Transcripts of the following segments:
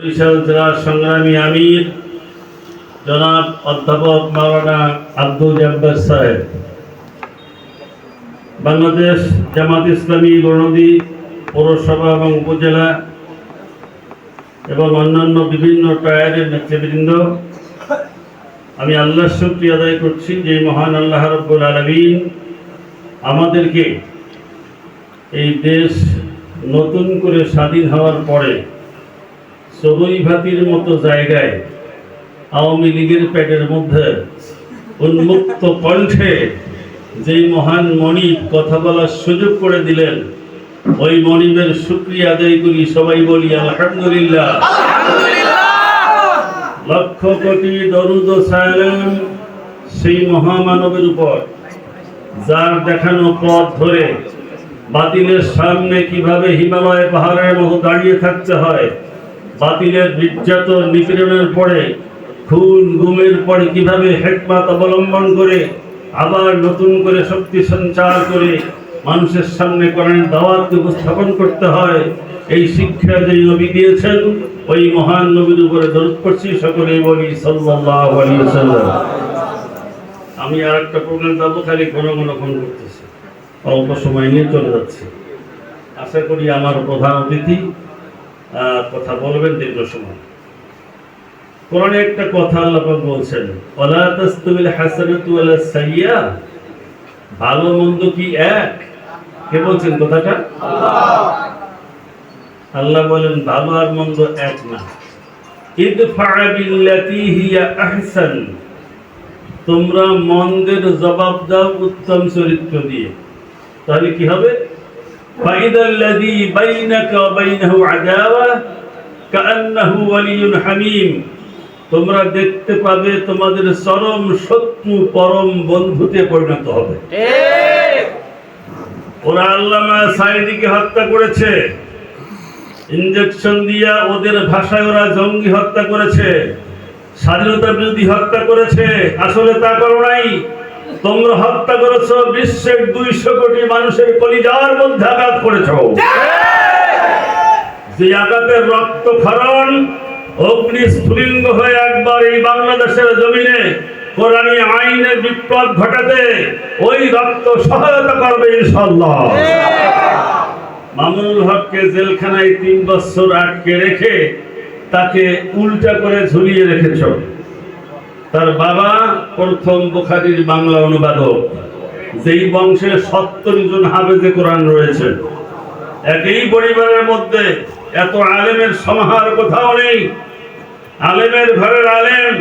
বরিশাল জেলার সংগ্রামী আমির, জনাব অধ্যাপক মাওলানা আব্দুল জব্বার সাহেব। বাংলাদেশ জামাত ইসলামী গণদী পৌরসভা এবং উপজেলা এবং অন্যান্য বিভিন্ন টায়ারের নেতৃবৃন্দ, আমি আল্লাহ শক্তি আদায় করছি যে মহান আল্লাহ রব্বুল আলমিন আমাদেরকে এই দেশ নতুন করে স্বাধীন হওয়ার পরে সবই ভাতির মতো জায়গায় আওয়ামী লীগের পেটের মধ্যে উন্মুক্ত কণ্ঠে যেই মহান মনিব কথা বলার সুযোগ করে দিলেন ওই মনিবের শুক্রিয়া আদায় করি। সবাই বলি আলহামদুলিল্লাহ। লক্ষ কোটি দরুদ সালাম সেই মহামানবের উপর। যার দেখানো পথ ধরে বাতিলের সামনে কীভাবে হিমালয় পাহাড়ের মতো দাঁড়িয়ে থাকতে হয় বাতিলের নির্যাতন নিপীড়নের পরে খুন, গুমের পরে কীভাবে হেকমাত অবলম্বন করে আবার নতুন করে শক্তি সঞ্চার করে মানুষের সামনে করেন দাওয়াতকে উপস্থাপন করতে হয়, এই শিক্ষা যে নবী দিয়েছেন, ওই মহান নবীর উপরে দরুদ করছি সকলে বলি ওয়াসাল্লাম। আমি আর একটা প্রোগ্রাম যাব খালি ঘন ঘন করতেছি। অল্প সময় নিয়ে চলে যাচ্ছি। আশা করি আমার প্রধান অতিথি কথা বলবেন দীর্ঘ সময়। কোরআনে একটা কথা আল্লাহ বলছেন, ওয়ালা তাস্তাবিল হাসানাতু ওয়ালা সাইয়্যা ভালো মন্দ কি এক? কে বলছেন কথাটা? আল্লাহ। বলেন, ভালো আর মন্দ এক না। ইদফা বিল্লাতি হিয়া আহসান তোমরা মন্দের জবাব দাও উত্তম চরিত্র দিয়ে। তাহলে কি হবে? فإذا الذي بينك وبينه عداوة كأنه ولي حميم তোমরা দেখতে পাবে তোমাদের চরম শত্রু পরম বন্ধুতে পরিণত হবে ওরা আল্লামা সাইদিকে হত্যা করেছে ইঞ্জেকশন দিয়া ওদের ভাষায় ওরা জঙ্গি হত্যা করেছে স্বাধীনতা বিরোধী হত্যা করেছে আসলে তা করো নাই তোমরা হত্যা করেছ বিশ্বের দুইশো কোটি মানুষের কলিজার মধ্যে আঘাত করেছ। যে আঘাতের রক্ত ক্ষরণ অগ্নি স্ফুলিঙ্গ হয়ে একবার এই বাংলাদেশের জমিনে কোরআনী আইনে বিপ্লব ঘটাতে ওই রক্ত সহায়তা করবে ইনশাল্লাহ মামুনুল হককে জেলখানায় তিন বছর আটকে রেখে তাকে উল্টা করে ঝুলিয়ে রেখেছ। তার বাবা প্রথম বুখারির বাংলা অনুবাদক, যেই বংশে সত্তর জন হাফেজে কোরআন রয়েছে। একই পরিবারের মধ্যে এত আলেমের সমাহার কোথাও নেই। আলেমের ঘরের আলেম,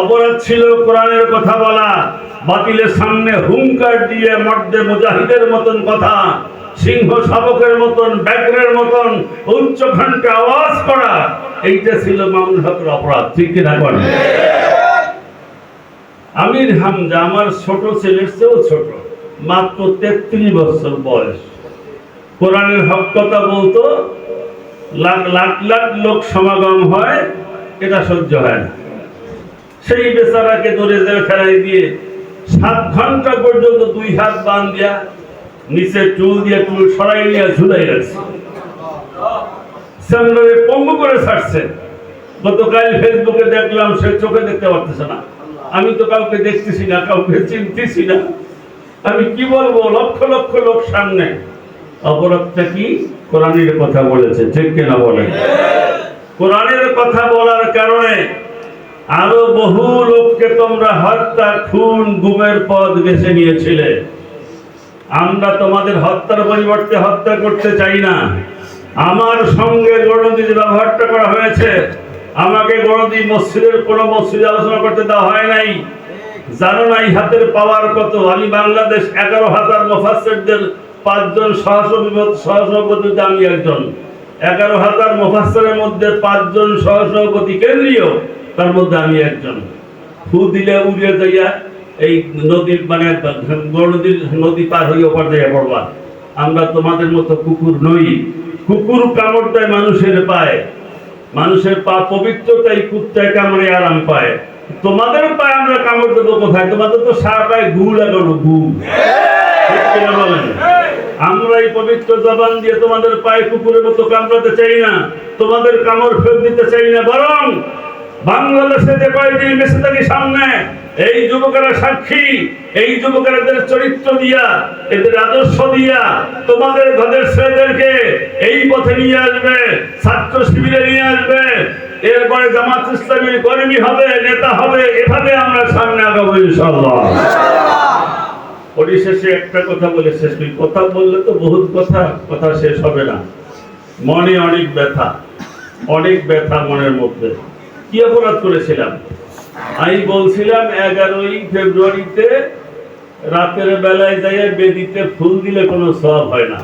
অপরাধ ছিল কোরআনের কথা বলা, বাতিলের সামনে হুঙ্কার দিয়ে মর্দে মুজাহিদের মতন কথা, সিংহ শাবকের মতন, ব্যাঘ্রের মতন উচ্চ ঘণ্টা আওয়াজ করা, এইটা ছিল মামুন হকের অপরাধ, ঠিক কিনা করেন আমির হামজা আমার ছোট ছেলের চেয়েও ছোট, মাত্র তেত্রিশ বছর বয়স। কোরআনের হক কথা বলতো, লাখ লাখ লাখ লোক সমাগম হয়, এটা সহ্য হয় না। সেই বেচারাকে ধরে জেলখানায় দিয়ে সাত ঘণ্টা পর্যন্ত দুই হাত বান দিয়া নিচে চুল দিয়ে টুল সরাই নিয়ে ঝুলাই রাখছে। পঙ্গু করে ছাড়ছে। গতকাল ফেসবুকে দেখলাম সে চোখে দেখতে পারতেছে না। আমি তো কাউকে দেখতেছি না, কাউকে চিনতেছি না। আমি কি বলব? লক্ষ লক্ষ লোক সামনে। অপরাধটা কি? কোরআনের কথা বলেছে, ঠিক কিনা বলে কোরআনের কথা বলার কারণে আরও বহু লোককে তোমরা হত্যা, খুন, গুমের পথ বেছে নিয়েছিলে। আমরা তোমাদের হত্যার পরিবর্তে হত্যা করতে চাই না। আমার সঙ্গে গণদি যে ব্যবহারটা করা হয়েছে। আমাকে গণদি মসজিদের কোনো মসজিদে আলোচনা করতে দেওয়া হয় নাই। জানো না এই হাতের পাওয়ার কত? আমি বাংলাদেশ এগারো হাজার মুফাসসিরদের পাঁচজন সহসভাপতি সহসভাপতিতে আমি একজন। এগারো হাজার মুফাসসিরের মধ্যে পাঁচজন সহসভাপতি কেন্দ্রীয়, তার মধ্যে আমি একজন। ফু দিলে উড়িয়ে যাইয়া এই নদীর মানে নদীর নদী পার হয়ে ওপার যাইয়া পড়বা। আমরা তোমাদের মতো কুকুর নই। কুকুর কামড় দেয় মানুষের পায়। মানুষের পা পবিত্রতাই কুত্তায় কামড়ে আরাম পায়। তোমাদের পায়ে আমরা কামড় দেবো কোথায়? তোমাদের তো সারা পায়ে গু লাগানো বলেন? আমরা এই পবিত্র জবান দিয়ে তোমাদের পায়ে কুকুরের মতো কামড়াতে চাই না। তোমাদের কামড় ফেল দিতে চাই না, বরং বাংলাদেশে যে কয়েকদিন বেঁচে থাকি সামনে, এই যুবকেরা সাক্ষী, এই যুবকেরাদের চরিত্র দিয়া, এদের আদর্শ দিয়া তোমাদের ঘরের ছেলেদেরকে এই পথে নিয়ে আসবে, ছাত্র শিবিরে নিয়ে আসবে। এরপরে জামাত ইসলামী কর্মী হবে, নেতা হবে, এভাবে আমরা সামনে আগাবো পরিশেষে একটা কথা বলে শেষ করি। কথা বললে তো বহুত কথা কথা শেষ হবে না। মনে অনেক ব্যথা অনেক ব্যথা মনের মধ্যে। কি অপরাধ করেছিলাম? আমি বলছিলাম, এগারোই ফেব্রুয়ারিতে রাতের বেলায় যাইয়ে বেদিতে ফুল দিলে কোনো সব হয় না।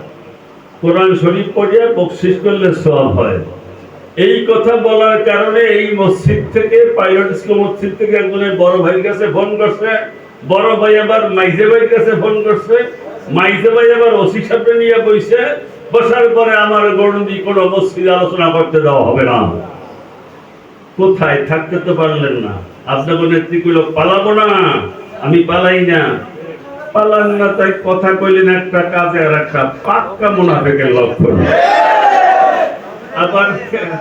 কোরআন শরীফ পড়িয়ে বকশিস করলে সব হয়। এই কথা বলার কারণে এই মসজিদ থেকে পাইলট স্কুল মসজিদ থেকে একজনের বড় ভাইয়ের কাছে ফোন করছে। বড় ভাই আবার মাইজে ভাইয়ের কাছে ফোন করছে। মাইজে ভাই আবার ওসি সাহেব নিয়ে বইছে। বসার পরে আমার গণদি কোনো মসজিদে আলোচনা করতে দেওয়া হবে না। কোথায় থাকতে তো পারলেন না। আপনাকে নেত্রী কইল পালাবো না। আমি পালাই না। পালান না তাই কথা কইলেন একটা কাজে আর একটা পাক্কা মুনাফেকের লক্ষণ আবার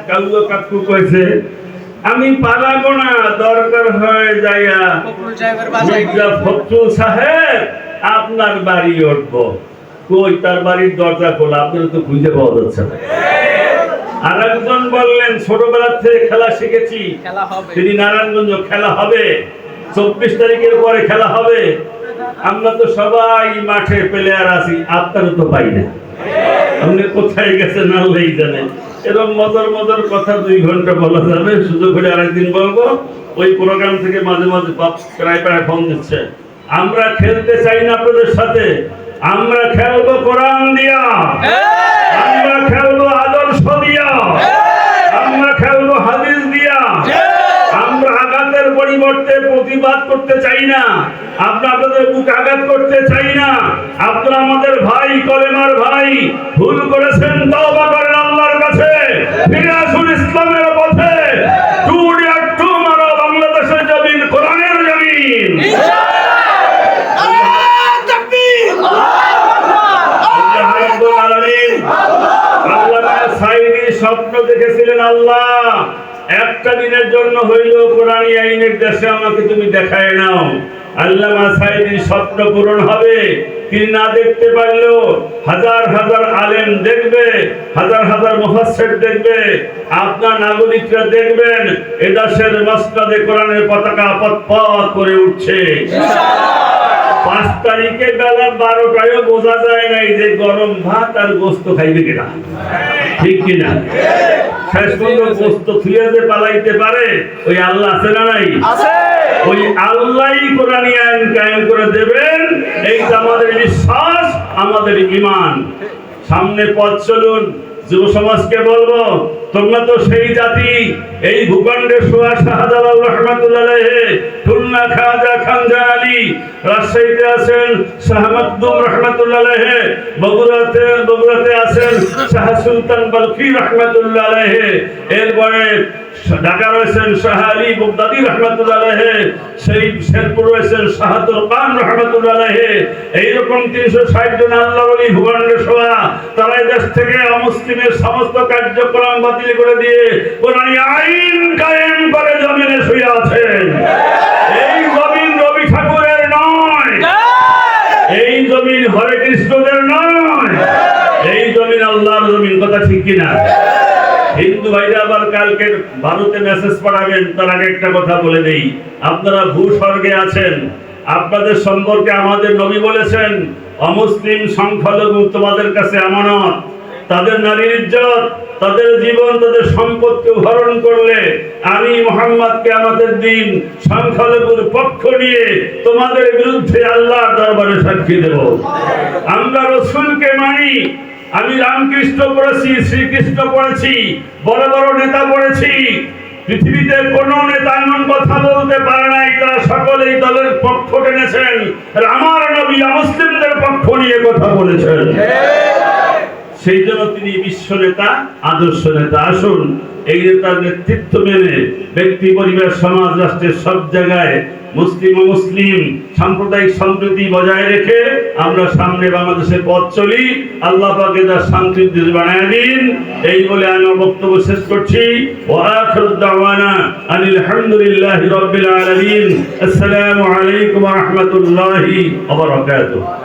কালু কাকু কইছে আমি পালাবো না দরকার হয় যাইয়া মির্জা ফখরুল সাহেব আপনার বাড়ি উঠবো। কই তার বাড়ির দরজা খোলা আপনারা তো খুঁজে পাওয়া যাচ্ছে না। আর একজন বললেন ছোটবেলা থেকে খেলা শিখেছি। খেলা তিনি নারায়ণগঞ্জ খেলা হবে। চব্বিশ তারিখের পরে খেলা হবে। আমরা তো সবাই মাঠে প্লেয়ার আছি আপনারও তো পাই না। আপনি কোথায় গেছেন আল্লাহই জানে। এরকম মজার মজার কথা দুই ঘণ্টা বলা যাবে। সুযোগ হলে আরেকদিন বলব। ওই প্রোগ্রাম থেকে মাঝে মাঝে প্রায় প্রায় ফোন দিচ্ছে। আমরা খেলতে চাই না আপনাদের সাথে। আমরা খেলব কোরআন দিয়া। আমরা খেলব আদর্শ দিয়া আমরা খেলব হাদিস দিয়া আমরা পরিবর্তে প্রতিবাদ করতে চাই না। আমরা আপনাদের বুক আঘাত করতে চাই না। আপনারা আমাদের ভাই, কলেমার ভাই, ভুল করেছেন, তওবা করেন আল্লাহর কাছে। ফিরে আসুন ইসলামের পথে। টু ডিয়ার টু মারো বাংলাদেশের জমিন, কোরআনের জমিন আল্লাহ রাব্বুল আলামিন আল্লাহ সাইদি স্বপ্ন দেখেছিলেন আল্লাহ একটা দিনের জন্য হইল কোরআনী আইনের দেশে আমাকে তুমি দেখায় নাও। আল্লাহ সাইদির স্বপ্ন পূরণ হবে। তিনি না দেখতে পারলেও হাজার হাজার আলেম দেখবে হাজার হাজার মুফাসসির দেখবে আপনার নাগরিকরা দেখবেন মসজিদে কোরআনের পতাকা পথ করে উঠছে। পাঁচ তারিখে বেলা বারোটায়ও বোঝা যায় নাই যে গরম ভাত আর গোস্ত খাইবে কিনা। ঠিক কিনা? শেষ পর্যন্ত গোস্ত থুয়ে যে পালাইতে পারে ওই আল্লাহ আছে না নাই? ওই আল্লাহই কোরআন আইন কায়েম করে দেবেন এইটা আমাদের বিশ্বাস আমাদের ইমান সামনে পথ চলুন যুব সমাজকে বলব তোমরা তো সেই জাতি এই ভূখণ্ডের সোয়া শাহজালাল রহমাতুল্লাহ খাজা খানজা আলী। রাজশাহীতে আছেন বগুড়াতে বগুড়াতে আছেন শাহ সুলতান এরপরে ঢাকা রয়েছেন শাহ আলী শেরপুর রয়েছেন এইরকম তিনশো ষাট জন আল্লাহ বলি ভূখণ্ডের সোয়া তারা দেশ থেকে অমুসলিমের সমস্ত কার্যক্রম বাতিল করে দিয়ে আইন কায়েম করে জমিনে শুয়ে আছেন এই জমিন রবি ঠাকুরের নয় এই জমিন হরে কৃষ্ণদের নয় এই জমিন আল্লাহর জমিন কথা ঠিক কিনা? হিন্দু ভাইরা আবার কালকে ভারতে মেসেজ পাঠাবেন, তার আগে একটা কথা বলে দেই। আপনারা ভূস্বর্গে আছেন, আপনাদের সম্পর্কে আমাদের নবী বলেছেন, অমুসলিম সংখ্যালঘু তোমাদের কাছে আমানত। তাদের নারীর ইজ্জত, তাদের জীবন, তাদের সম্পদকে হরণ করলে আমি মোহাম্মদকে আমাদের দিন সংখ্যালঘুর পক্ষ নিয়ে তোমাদের বিরুদ্ধে আল্লাহর দরবারে সাক্ষী দেব। আমরা রসুলকে মানি আমি রামকৃষ্ণ পড়েছি, শ্রীকৃষ্ণ পড়েছি, বড় বড় নেতা পড়েছি। পৃথিবীতে কোন নেতা এমন কথা বলতে পারে নাই তারা সকলেই দলের পক্ষ টেনেছেন। রামার নবী মুসলিমদের পক্ষ নিয়ে কথা বলেছেন। সেই জন্য তিনি বিশ্ব নেতা, আদর্শ নেতা। আসুন, এই নেতার নেতৃত্ব মেনে ব্যক্তি, পরিবার, সমাজ, রাষ্ট্রের সব জায়গায় মুসলিম ও মুসলিম সাম্প্রদায়িক সম্প্রীতি বজায় রেখে আমরা সামনে বাংলাদেশের পথ চলি। আল্লাহ পাকে তার শান্তির বানায় দিন। এই বলে আমি বক্তব্য শেষ করছি। ওয়া আখিরু আনিল হামদুলিল্লাহি রাব্বিল আলামিন। আসসালামু আলাইকুম রাহমাতুল্লাহি বারাকাতুহু।